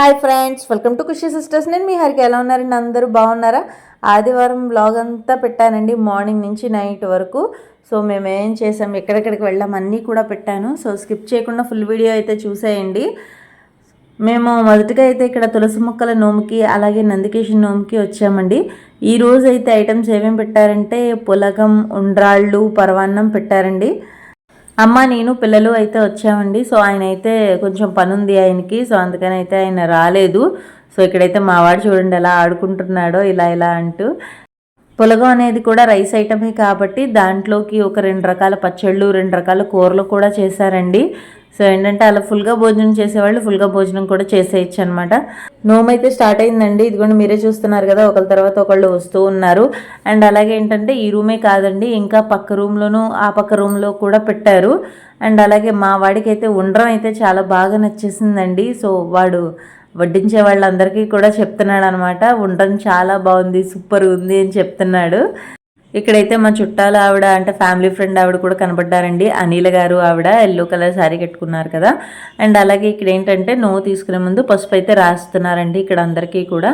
Hi friends welcome to Khushi sisters. నేను మీ హరికి ఎలా ఉన్నారండి అందరూ బాగున్నారా? ఆదివారం బ్లాగ్ అంతా పెట్టానండి మార్నింగ్ నుంచి నైట్ వరకు. సో మేము ఏం చేసాం ఎక్కడెక్కడికి వెళ్ళాం అన్నీ కూడా పెట్టాను. సో స్కిప్ చేయకుండా ఫుల్ వీడియో అయితే చూసేయండి. మేము మొదటగా అయితే ఇక్కడ తులసి మొక్కల నోముకి అలాగే నందికేశ్వర నోముకి వచ్చామండి. ఈ రోజు అయితే ఐటమ్స్ ఏమేమి పెట్టారంటే పులగం ఉండ్రాళ్ళు పరవాన్నం పెట్టారండి. అమ్మ నేను పిల్లలు అయితే వచ్చామండి. సో ఆయన అయితే కొంచెం పని ఉంది ఆయనకి. సో అందుకని అయితే ఆయన రాలేదు. సో ఇక్కడైతే మావాడు చూడండి ఎలా ఆడుకుంటున్నాడో ఇలా ఇలా అంటూ. పులగం అనేది కూడా రైస్ ఐటమే కాబట్టి దాంట్లోకి ఒక రెండు రకాల పచ్చళ్ళు రెండు రకాల కూరలు కూడా చేశారండి. సో ఏంటంటే అలా ఫుల్గా భోజనం చేసేవాళ్ళు ఫుల్గా భోజనం కూడా చేసేయచ్చు అనమాట నోమైతే స్టార్ట్ అయిందండి. ఇదిగోండి మీరే చూస్తున్నారు కదా ఒకళ్ళ తర్వాత ఒకళ్ళు వస్తూ ఉన్నారు. అండ్ అలాగే ఏంటంటే ఈ రూమే కాదండి ఇంకా పక్క రూమ్లోనూ ఆ పక్క రూమ్లో కూడా పెట్టారు. అండ్ అలాగే మా వాడికి అయితే అయితే చాలా బాగా నచ్చేసిందండి. సో వాడు వడ్డించే వాళ్ళందరికీ కూడా చెప్తున్నాడు అనమాట ఉండడం చాలా బాగుంది సూపర్ ఉంది అని చెప్తున్నాడు. ఇక్కడైతే మా చుట్టాల ఆవిడ అంటే ఫ్యామిలీ ఫ్రెండ్ ఆవిడ కూడా కనబడ్డారండి. అనిల గారు ఆవిడ ఎల్లో కలర్ శారీ కట్టుకున్నారు కదా. అండ్ అలాగే ఇక్కడ ఏంటంటే నో తీసుకునే ముందు పసుపు అయితే రాస్తున్నారండి ఇక్కడ అందరికీ కూడా.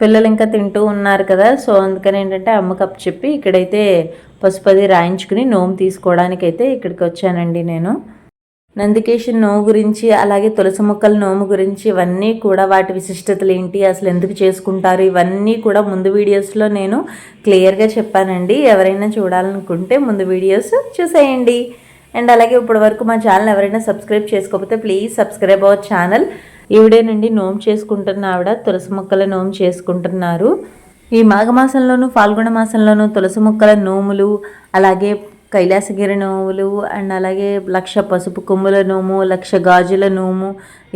పిల్లలు ఇంకా తింటూ ఉన్నారు కదా. సో అందుకని ఏంటంటే అమ్మకప్ అప్పు చెప్పి ఇక్కడైతే పసుపు అది రాయించుకుని నోము తీసుకోవడానికి అయితే ఇక్కడికి వచ్చానండి నేను. నందికేషన్ నోము గురించి అలాగే తులసి మొక్కల నోము గురించి ఇవన్నీ కూడా వాటి విశిష్టతలు ఏంటి అసలు ఎందుకు చేసుకుంటారు ఇవన్నీ కూడా ముందు వీడియోస్లో నేను క్లియర్గా చెప్పానండి. ఎవరైనా చూడాలనుకుంటే ముందు వీడియోస్ చూసేయండి. అండ్ అలాగే ఇప్పటి వరకు మా ఛానల్ ఎవరైనా సబ్స్క్రైబ్ చేసుకోకపోతే ప్లీజ్ సబ్స్క్రైబ్ అవర్ ఛానల్. ఈవిడే నుండి నోము చేసుకుంటున్న ఆవిడ తులసి మొక్కల నోము చేసుకుంటున్నారు. ఈ మాఘమాసంలోనూ ఫాల్గుణ మాసంలోనూ తులసి మొక్కల నోములు అలాగే కైలాసగిరి నోములు అండ్ అలాగే లక్ష పసుపు కొమ్ముల నోము లక్ష గాజుల నోము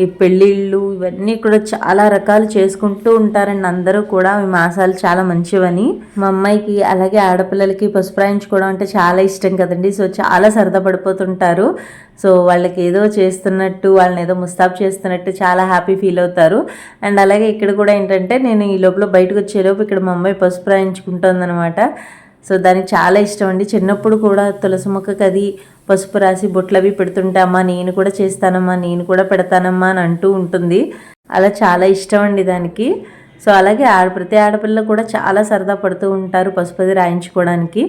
ఈ పెళ్ళిళ్ళు ఇవన్నీ కూడా చాలా రకాలు చేసుకుంటూ ఉంటారండి అందరూ కూడా. ఈ మాసాలు చాలా మంచివని. మా అమ్మాయికి అలాగే ఆడపిల్లలకి పసుపు రాయించుకోవడం అంటే చాలా ఇష్టం కదండి. సో చాలా సరదా పడిపోతుంటారు. సో వాళ్ళకి ఏదో చేస్తున్నట్టు వాళ్ళని ఏదో ముస్తాబ్ చేస్తున్నట్టు చాలా హ్యాపీ ఫీల్ అవుతారు. అండ్ అలాగే ఇక్కడ కూడా ఏంటంటే నేను ఈ లోపల బయటకు వచ్చేలోపు ఇక్కడ మా అమ్మాయి పసుపు రాయించుకుంటుంది సో దానికి చాలా ఇష్టం అండి. చిన్నప్పుడు కూడా తులసి మొక్కకి అది పసుపు రాసి బొట్లు అవి పెడుతుంటే అమ్మా నేను కూడా చేస్తానమ్మా నేను కూడా పెడతానమ్మా అని అంటూ ఉంటుంది. అలా చాలా ఇష్టం అండి దానికి. సో అలాగే ఆడ ప్రతి ఆడపిల్ల కూడా చాలా సరదా పడుతూ ఉంటారు పసుపది రాయించుకోవడానికి.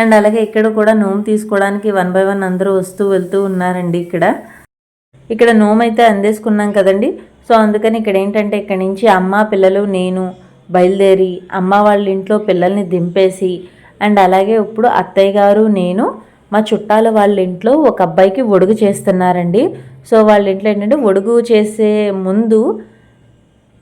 అండ్ అలాగే ఇక్కడ కూడా నోము తీసుకోవడానికి వన్ బై వన్ అందరూ వస్తూ వెళ్తూ ఉన్నారండి ఇక్కడ. ఇక్కడ నోము అయితే అందేసుకున్నాం కదండి. సో అందుకని ఇక్కడ ఏంటంటే ఇక్కడ నుంచి అమ్మ పిల్లలు నేను బయలుదేరి అమ్మ వాళ్ళ ఇంట్లో పిల్లల్ని దింపేసి అండ్ అలాగే ఇప్పుడు అత్తయ్య గారు నేను మా చుట్టాల వాళ్ళ ఇంట్లో ఒక అబ్బాయికి ఒడుగు చేస్తున్నారండి. సో వాళ్ళ ఇంట్లో ఏంటంటే ఒడుగు చేసే ముందు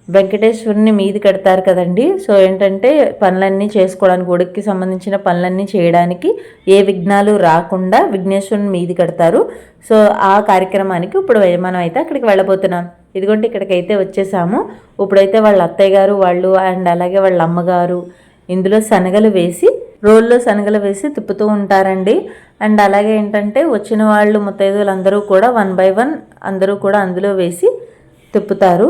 వెంకటేశ్వరుని మీది కడతారు కదండి. సో ఏంటంటే పనులన్నీ చేసుకోవడానికి ఒడుక్కి సంబంధించిన పనులన్నీ చేయడానికి ఏ విఘ్నాలు రాకుండా విఘ్నేశ్వరుని మీది కడతారు. సో ఆ కార్యక్రమానికి ఇప్పుడు మనం అయితే అక్కడికి వెళ్ళబోతున్నాం. ఇదిగోండి ఇక్కడికైతే వచ్చేసాము. ఇప్పుడైతే వాళ్ళ అత్తయ్య గారు వాళ్ళు అండ్ అలాగే వాళ్ళ అమ్మగారు ఇందులో శనగలు వేసి రోల్లో శనగలు వేసి తిప్పుతూ ఉంటారండి. అండ్ అలాగే ఏంటంటే వచ్చిన వాళ్ళు ముత్తైదులు అందరూ కూడా వన్ బై వన్ అందరూ కూడా అందులో వేసి తిప్పుతారు.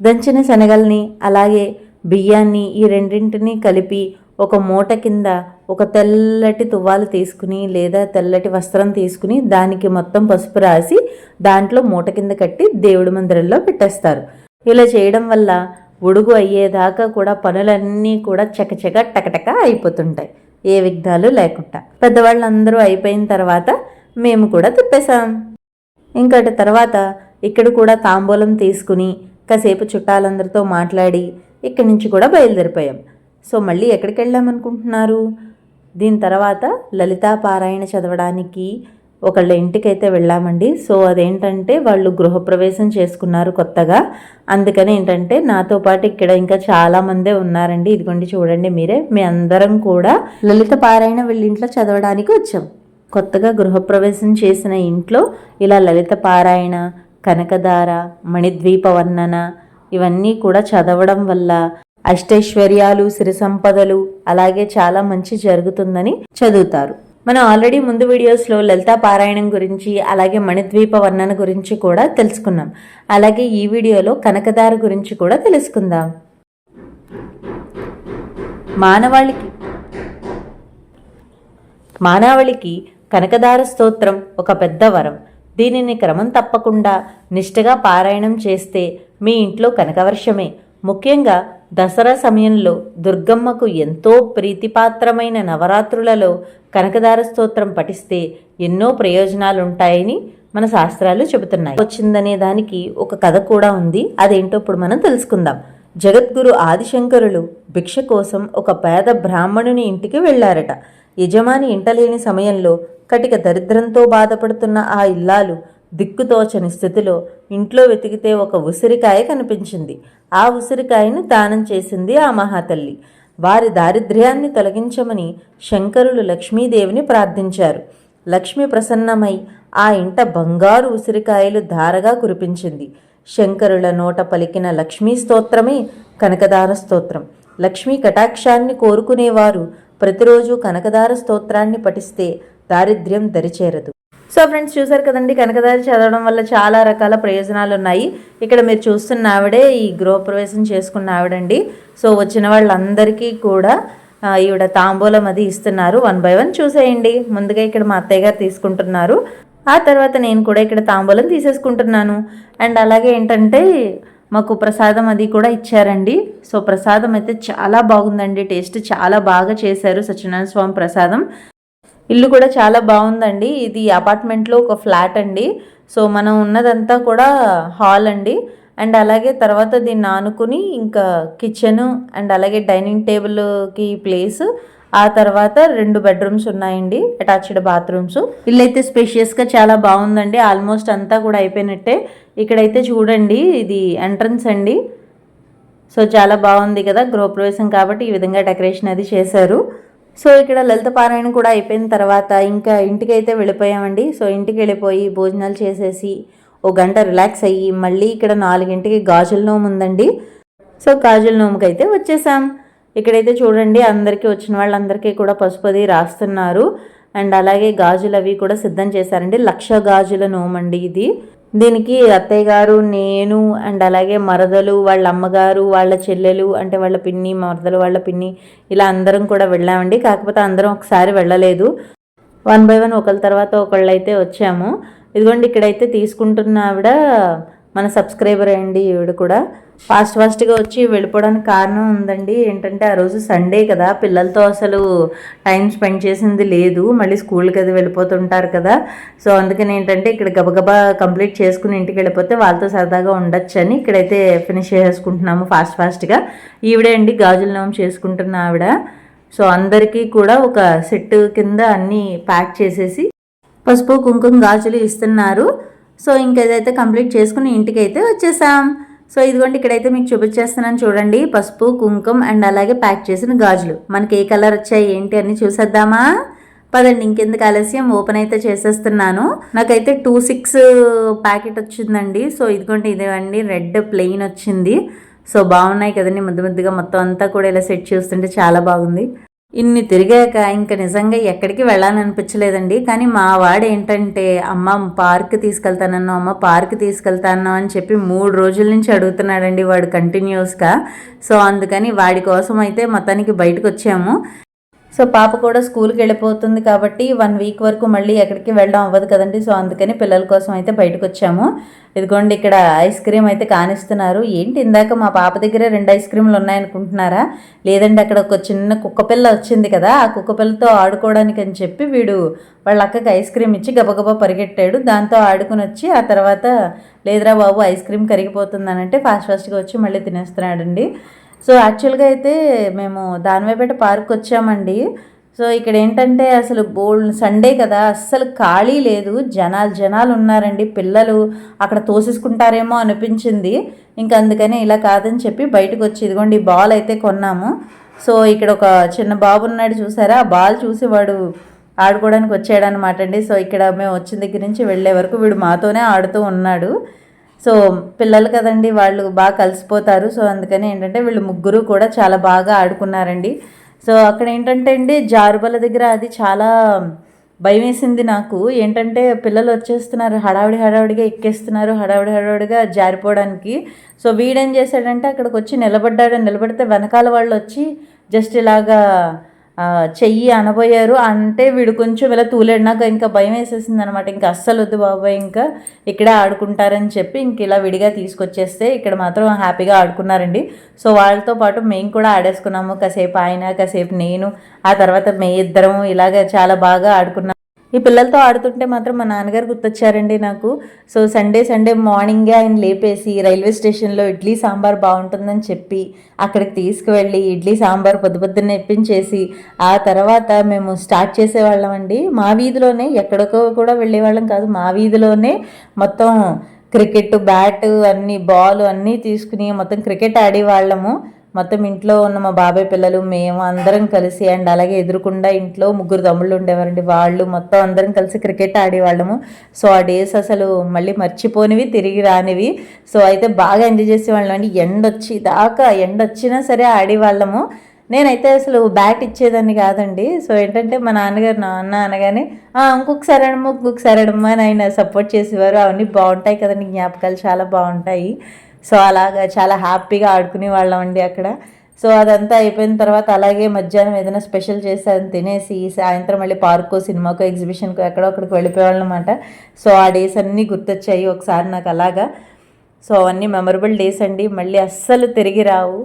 దంచిన శనగల్ని అలాగే బియ్యాన్ని ఈ రెండింటిని కలిపి ఒక మూట కింద ఒక తెల్లటి తువ్వాలు తీసుకుని లేదా తెల్లటి వస్త్రం తీసుకుని దానికి మొత్తం పసుపు రాసి దాంట్లో మూట కింద కట్టి దేవుడి మందిరంలో పెట్టేస్తారు. ఇలా చేయడం వల్ల ఉడుగు అయ్యేదాకా కూడా పనులన్నీ కూడా చకచక టకటక అయిపోతుంటాయి. ఏ విఘ్నాలు లేకుండా. పెద్దవాళ్ళందరూ అయిపోయిన తర్వాత మేము కూడా తిప్పేశాం. ఇంకటి తర్వాత ఇక్కడ కూడా తాంబూలం తీసుకుని కాసేపు చుట్టాలందరితో మాట్లాడి ఇక్కడి నుంచి కూడా బయలుదేరిపోయాం. సో మళ్ళీ ఎక్కడికి వెళ్ళామనుకుంటున్నారు దీని తర్వాత లలితా పారాయణ చదవడానికి ఒకళ్ళ ఇంటికైతే వెళ్ళామండి. సో అదేంటంటే వాళ్ళు గృహప్రవేశం చేసుకున్నారు కొత్తగా. అందుకని ఏంటంటే నాతో పాటు ఇక్కడ ఇంకా చాలా మందే ఉన్నారండి. ఇదిగోండి చూడండి మీరే. మీ అందరం కూడా లలిత పారాయణ వీళ్ళ ఇంట్లో చదవడానికి వచ్చాం. కొత్తగా గృహప్రవేశం చేసిన ఇంట్లో ఇలా లలిత పారాయణ కనకదార మణిద్వీప వర్ణన ఇవన్నీ కూడా చదవడం వల్ల అష్టైశ్వర్యాలు సిరి సంపదలు అలాగే చాలా మంచి జరుగుతుందని చదువుతారు. మనం ఆల్రెడీ ముందు వీడియోస్లో లలితా పారాయణం గురించి అలాగే మణిద్వీప వర్ణన గురించి కూడా తెలుసుకున్నాం. అలాగే ఈ వీడియోలో కనకదార గురించి కూడా తెలుసుకుందాం. మానవాళికి మానవాళికి కనకదార స్తోత్రం ఒక పెద్ద వరం. దీనిని క్రమం తప్పకుండా నిష్ఠగా పారాయణం చేస్తే మీ ఇంట్లో కనకవర్షమే. ముఖ్యంగా దసరా సమయంలో దుర్గమ్మకు ఎంతో ప్రీతిపాత్రమైన నవరాత్రులలో కనకదార స్తోత్రం పఠిస్తే ఎన్నో ప్రయోజనాలుంటాయని మన శాస్త్రాలు చెబుతున్నాయి. వచ్చిందనే దానికి ఒక కథ కూడా ఉంది. అదేంటో ఇప్పుడు మనం తెలుసుకుందాం. జగద్గురు ఆదిశంకరులు భిక్ష కోసం ఒక పేద బ్రాహ్మణుని ఇంటికి వెళ్ళారట యజమాని ఇంటలేని సమయంలో కటిక దరిద్రంతో బాధపడుతున్న ఆ ఇల్లాలు దిక్కుతోచని స్థితిలో ఇంట్లో వెతికితే ఒక ఉసిరికాయ కనిపించింది. ఆ ఉసిరికాయను దానం చేసింది ఆ మహాతల్లి. వారి దారిద్ర్యాన్ని తొలగించమని శంకరులు లక్ష్మీదేవిని ప్రార్థించారు. లక్ష్మి ప్రసన్నమై ఆ ఇంట బంగారు ఉసిరికాయలు ధారగా కురిపించింది. శంకరుల నోట పలికిన లక్ష్మీ స్తోత్రమే కనకదార స్తోత్రం. లక్ష్మీ కటాక్షాన్ని కోరుకునేవారు ప్రతిరోజు కనకదార స్తోత్రాన్ని పఠిస్తే దారిద్ర్యం దరిచేరదు. సో ఫ్రెండ్స్ చూసారు కదండి కనకదారి చదవడం వల్ల చాలా రకాల ప్రయోజనాలు ఉన్నాయి ఇక్కడ మీరు చూస్తున్న ఆవిడే ఈ గృహప్రవేశం చేసుకున్న ఆవిడండి. సో వచ్చిన వాళ్ళందరికీ కూడా ఈవిడ తాంబూలం అది ఇస్తున్నారు. వన్ బై వన్ చూసేయండి. ముందుగా ఇక్కడ మా అత్తయ్య గారు తీసుకుంటున్నారు. ఆ తర్వాత నేను కూడా ఇక్కడ తాంబూలం తీసేసుకుంటున్నాను. అండ్ అలాగే ఏంటంటే మాకు ప్రసాదం అది కూడా ఇచ్చారండి. సో ప్రసాదం అయితే చాలా బాగుందండి. టేస్ట్ చాలా బాగా చేశారు సత్యనారాయణ స్వామి ప్రసాదం. ఇల్లు కూడా చాలా బాగుందండి. ఇది అపార్ట్మెంట్లో ఒక ఫ్లాట్ అండి. సో మనం ఉన్నదంతా కూడా హాల్ అండి. అండ్ అలాగే తర్వాత దీన్ని ఆనుకుని ఇంకా కిచెన్ అండ్ అలాగే డైనింగ్ టేబుల్కి ప్లేస్ ఆ తర్వాత రెండు బెడ్రూమ్స్ ఉన్నాయండి అటాచ్డ్ బాత్రూమ్స్ ఇల్లు అయితే స్పేషియస్గా చాలా బాగుందండి. ఆల్మోస్ట్ అంతా కూడా అయిపోయినట్టే. ఇక్కడైతే చూడండి ఇది ఎంట్రన్స్ అండి. సో చాలా బాగుంది కదా గృహప్రవేశం కాబట్టి ఈ విధంగా డెకరేషన్ అది చేశారు. సో ఇక్కడ లలిత పారాయణ కూడా అయిపోయిన తర్వాత ఇంకా ఇంటికి అయితే వెళ్ళిపోయామండి. సో ఇంటికి వెళ్ళిపోయి భోజనాలు చేసేసి ఓ గంట రిలాక్స్ అయ్యి మళ్ళీ ఇక్కడ నాలుగింటికి గాజుల నోము ఉందండి. సో గాజుల నోముకి అయితే వచ్చేసాం. ఇక్కడైతే చూడండి అందరికీ వచ్చిన వాళ్ళందరికీ కూడా పసుపు అది రాస్తున్నారు. అండ్ అలాగే గాజులు అవి కూడా సిద్ధం చేశారండి. లక్ష గాజుల నోమండి ఇది. దీనికి అత్తయ్య గారు నేను అండ్ అలాగే మరదలు వాళ్ళ అమ్మగారు వాళ్ళ చెల్లెలు అంటే వాళ్ళ పిన్ని మరదలు వాళ్ళ పిన్ని ఇలా అందరం కూడా వెళ్ళామండి. కాకపోతే అందరం ఒకసారి వెళ్ళలేదు. వన్ బై వన్ ఒకళ్ళ తర్వాత ఒకళ్ళు అయితే వచ్చాము. ఇదిగోండి ఇక్కడైతే తీసుకుంటున్న ఆవిడ మన సబ్స్క్రైబర్ అండి ఈవిడ కూడా. ఫాస్ట్ ఫాస్ట్గా వచ్చి వెళ్ళిపోవడానికి కారణం ఉందండి. ఏంటంటే ఆ రోజు సండే కదా పిల్లలతో అసలు టైం స్పెండ్ చేసింది లేదు. మళ్ళీ స్కూల్కి అది వెళ్ళిపోతుంటారు కదా. సో అందుకని ఏంటంటే ఇక్కడ గబగబా కంప్లీట్ చేసుకుని ఇంటికి వెళ్ళిపోతే వాళ్ళతో సరదాగా ఉండొచ్చు అని ఇక్కడైతే ఫినిష్ చేసుకుంటున్నాము ఫాస్ట్ ఫాస్ట్గా. ఈవిడే అండి గాజుల నోము చేసుకుంటున్న ఆవిడ. సో అందరికీ కూడా ఒక సెట్ కింద అన్నీ ప్యాక్ చేసేసి పసుపు కుంకుమ గాజులు ఇస్తున్నారు. సో ఇంకేదైతే కంప్లీట్ చేసుకుని ఇంటికి అయితే వచ్చేసాం. సో ఇదిగోండి ఇక్కడైతే మీకు చూపించేస్తున్నాను చూడండి పసుపు కుంకుమ అండ్ అలాగే ప్యాక్ చేసిన గాజులు. మనకి ఏ కలర్ వచ్చాయి ఏంటి అని చూసేద్దామా? పదండి ఇంకెందుకు ఆలస్యం ఓపెన్ అయితే చేసేస్తున్నాను. నాకైతే టూ సిక్స్ ప్యాకెట్ వచ్చిందండి. సో ఇదిగోండి ఇదేవండి రెడ్ ప్లెయిన్ వచ్చింది. సో బాగున్నాయి కదండి ముద్దు ముద్దుగా మొత్తం అంతా కూడా ఇలా సెట్ చేస్తుంటే చాలా బాగుంది. ఇన్ని తిరిగాక ఇంకా నిజంగా ఎక్కడికి వెళ్ళాలనిపించలేదండి. కానీ మా వాడు ఏంటంటే అమ్మ పార్క్ తీసుకెళ్తానన్నా అమ్మ పార్క్ తీసుకెళ్తాను అని చెప్పి మూడు రోజుల నుంచి అడుగుతున్నాడండి వాడు కంటిన్యూస్గా. సో అందుకని వాడి కోసం అయితే మొత్తానికి బయటకు వచ్చాము సో పాప కూడా స్కూల్కి వెళ్ళిపోతుంది కాబట్టి వన్ వీక్ వరకు మళ్ళీ ఎక్కడికి వెళ్ళడం అవ్వదు కదండి. సో అందుకని పిల్లల కోసం అయితే బయటకు వచ్చాము. ఇదిగోండి ఇక్కడ ఐస్ క్రీమ్ అయితే కానిస్తున్నారు. ఏంటి ఇందాక మా పాప దగ్గర రెండు ఐస్ క్రీమ్లు ఉన్నాయనుకుంటున్నారా? లేదండి అక్కడ ఒక చిన్న కుక్కపిల్ల వచ్చింది కదా ఆ కుక్కపిల్లతో ఆడుకోవడానికి అని చెప్పి వీడు వాళ్ళ అక్కకి ఐస్ క్రీమ్ ఇచ్చి గబగబా పరిగెట్టాడు. దాంతో ఆడుకుని వచ్చి ఆ తర్వాత లేదురా బాబు ఐస్ క్రీమ్ కరిగిపోతుందనంటే ఫాస్ట్ ఫాస్ట్గా వచ్చి మళ్ళీ తినేస్తున్నాడండి. సో యాక్చువల్గా అయితే మేము దానివైపేట పార్క్ వచ్చామండి. సో ఇక్కడ ఏంటంటే అసలు బోల్డ్ సండే కదా అస్సలు ఖాళీ లేదు. జనాలు జనాలు ఉన్నారండి పిల్లలు అక్కడ తోసేసుకుంటారేమో అనిపించింది. ఇంకా అందుకని ఇలా కాదని చెప్పి బయటకు వచ్చి ఇదిగోండి బాల్ అయితే కొన్నాము. సో ఇక్కడ ఒక చిన్న బాబు ఉన్నాడు చూసారా? ఆ బాల్ చూసి వాడు ఆడుకోవడానికి వచ్చాడు అనమాట అండి. సో ఇక్కడ మేము వచ్చిన దగ్గర నుంచి వెళ్ళే వరకు వీడు మాతోనే ఆడుతూ ఉన్నాడు. సో పిల్లలు కదండి వాళ్ళు బాగా కలిసిపోతారు. సో అందుకని ఏంటంటే వీళ్ళు ముగ్గురు కూడా చాలా బాగా ఆడుకున్నారండి. సో అక్కడ ఏంటంటే అండి జారుబల దగ్గర అది చాలా భయం వేసింది నాకు. ఏంటంటే పిల్లలు వచ్చేస్తున్నారు హడావిడి హడావిడిగా ఎక్కేస్తున్నారు హడావిడి హడావిడిగా జారిపోవడానికి. సో వీడేం చేశాడంటే అక్కడికి వచ్చి నిలబడ్డాడు. నిలబడితే వెనకాల వాళ్ళు వచ్చి జస్ట్ ఇలాగా చెయ్యి అనబోయారు అంటే వీడు కొంచెం ఇలా తూలేడు నాకు ఇంకా భయం వేసేసింది అనమాట ఇంకా అస్సలు వద్దు బాబాయ్ ఇంకా ఇక్కడే ఆడుకుంటారని చెప్పి ఇంక ఇలా విడిగా తీసుకొచ్చేస్తే ఇక్కడ మాత్రం హ్యాపీగా ఆడుకున్నారండి. సో వాళ్ళతో పాటు మేము కూడా ఆడేసుకున్నాము. కాసేపు ఆయన కాసేపు నేను ఆ తర్వాత మే ఇద్దరం ఇలాగ చాలా బాగా ఆడుకున్నాం. ఈ పిల్లలతో ఆడుతుంటే మాత్రం మా నాన్నగారు గుర్తొచ్చారండి నాకు. సో సండే సండే మార్నింగే ఆయన లేపేసి రైల్వే స్టేషన్లో ఇడ్లీ సాంబార్ బాగుంటుందని చెప్పి అక్కడికి తీసుకువెళ్ళి ఇడ్లీ సాంబార్ పొద్దు పొద్దున్న ఇప్పించేసి ఆ తర్వాత మేము స్టార్ట్ చేసేవాళ్ళం అండి. మా వీధిలోనే ఎక్కడికో కూడా వెళ్ళేవాళ్ళం కాదు. మా వీధిలోనే మొత్తం క్రికెట్ బ్యాట్ అన్ని బాల్ అన్నీ తీసుకుని మొత్తం క్రికెట్ ఆడేవాళ్ళము. మొత్తం ఇంట్లో ఉన్న మా బాబాయ్ పిల్లలు మేము అందరం కలిసి అండ్ అలాగే ఎదురుకుండా ఇంట్లో ముగ్గురు తమ్ముళ్ళు ఉండేవారండి. వాళ్ళు మొత్తం అందరం కలిసి క్రికెట్ ఆడేవాళ్ళము. సో ఆ డేస్ అసలు మళ్ళీ మర్చిపోనివి తిరిగి రానివి. సో అయితే బాగా ఎంజాయ్ చేసేవాళ్ళం అండి. ఎండ వచ్చి దాకా ఎండ వచ్చినా సరే ఆడేవాళ్ళము. నేనైతే అసలు బ్యాట్ ఇచ్చేదాన్ని కాదండి. సో ఏంటంటే మా నాన్నగారు నాన్న అనగానే ఇంకొకసారి అడమ్మ ఇంకొకసారి అడమ్మ అని ఆయన సపోర్ట్ చేసేవారు. అవన్నీ బాగుంటాయి కదండి జ్ఞాపకాలు చాలా బాగుంటాయి. సో అలాగా చాలా హ్యాపీగా ఆడుకునే వాళ్ళం అండి అక్కడ. సో అదంతా అయిపోయిన తర్వాత అలాగే మధ్యాహ్నం ఏదైనా స్పెషల్ చేసి అది తినేసి సాయంత్రం మళ్ళీ పార్కో సినిమాకో ఎగ్జిబిషన్కో ఎక్కడో అక్కడికి వెళ్ళిపోయేవాళ్ళం అనమాట సో ఆ డేస్ అన్నీ గుర్తొచ్చాయి ఒకసారి నాకు అలాగా. సో అవన్నీ మెమరబుల్ డేస్ అండి. మళ్ళీ అస్సలు తిరిగి రావు.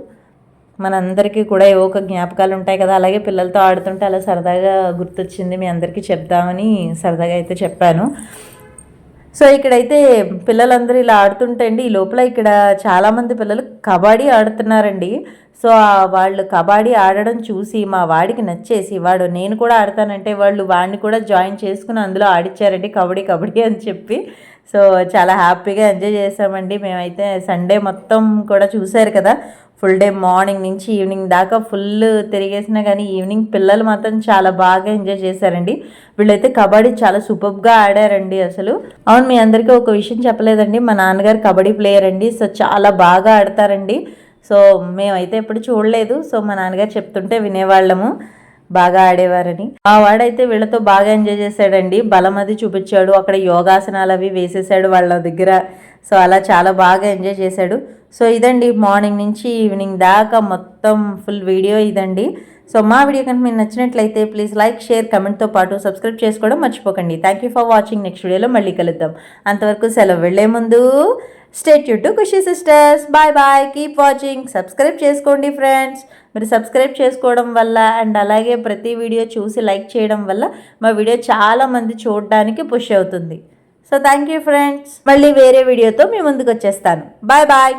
మనందరికీ కూడా ఏవో ఒక జ్ఞాపకాలు ఉంటాయి కదా. అలాగే పిల్లలతో ఆడుతుంటే అలా సరదాగా గుర్తొచ్చింది మీ అందరికీ చెప్దామని సరదాగా అయితే చెప్పాను. సో ఇక్కడైతే పిల్లలందరూ ఇలా ఆడుతుంటే అండి ఈ లోపల ఇక్కడ చాలామంది పిల్లలు కబడ్డీ ఆడుతున్నారండి. సో వాళ్ళు కబడ్డీ ఆడడం చూసి మా వాడికి నచ్చేసి వాడు నేను కూడా ఆడతానంటే వాళ్ళు వాడిని కూడా జాయిన్ చేసుకుని అందులో ఆడిచ్చారండి కబడ్డీ కబడ్డీ అని చెప్పి. సో చాలా హ్యాపీగా ఎంజాయ్ చేసామండి. మేమైతే సండే మొత్తం కూడా చూశారు కదా. ఫుల్ డే మార్నింగ్ నుంచి ఈవినింగ్ దాకా ఫుల్ తిరిగేసినా కానీ ఈవినింగ్ పిల్లలు మాత్రం చాలా బాగా ఎంజాయ్ చేశారండి. వీళ్ళైతే కబడ్డీ చాలా సూపర్గా ఆడారండి అసలు. అవును మీ అందరికీ ఒక విషయం చెప్పలేదండి. మా నాన్నగారు కబడ్డీ ప్లేయర్ అండి. సో చాలా బాగా ఆడతారండి. సో మేమైతే ఎప్పుడు చూడలేదు. సో మా నాన్నగారు చెప్తుంటే వినేవాళ్ళము. బాగా ఆడేవారని. ఆ వాడైతే వీళ్ళతో బాగా ఎంజాయ్ చేశాడండి. బలం అది చూపించాడు. అక్కడ యోగాసనాలు అవి వేసేసాడు వాళ్ళ దగ్గర. సో అలా చాలా బాగా ఎంజాయ్ చేశాడు. సో ఇదండి మార్నింగ్ నుంచి ఈవినింగ్ దాకా మొత్తం ఫుల్ వీడియో ఇదండి. సో మా వీడియో కనుక మీకు నచ్చినట్లయితే ప్లీజ్ లైక్ షేర్ కమెంట్తో పాటు సబ్స్క్రైబ్ చేసుకోవడం మర్చిపోకండి. Thank you for watching next వీడియోలో మళ్ళీ కలుద్దాం. అంతవరకు సెలవు వెళ్ళే ముందు state you to Khushi sisters bye bye keep watching subscribe చేసుకోండి ఫ్రెండ్స్ మీరు సబ్స్క్రైబ్ చేసుకోవడం వల్ల అండ్ అలాగే ప్రతి వీడియో చూసి లైక్ చేయడం వల్ల మా వీడియో చాలామంది చూడడానికి పుష్ అవుతుంది. సో థ్యాంక్ యూ ఫ్రెండ్స్ మళ్ళీ వేరే వీడియోతో మీ ముందుకు వచ్చేస్తాను. Bye bye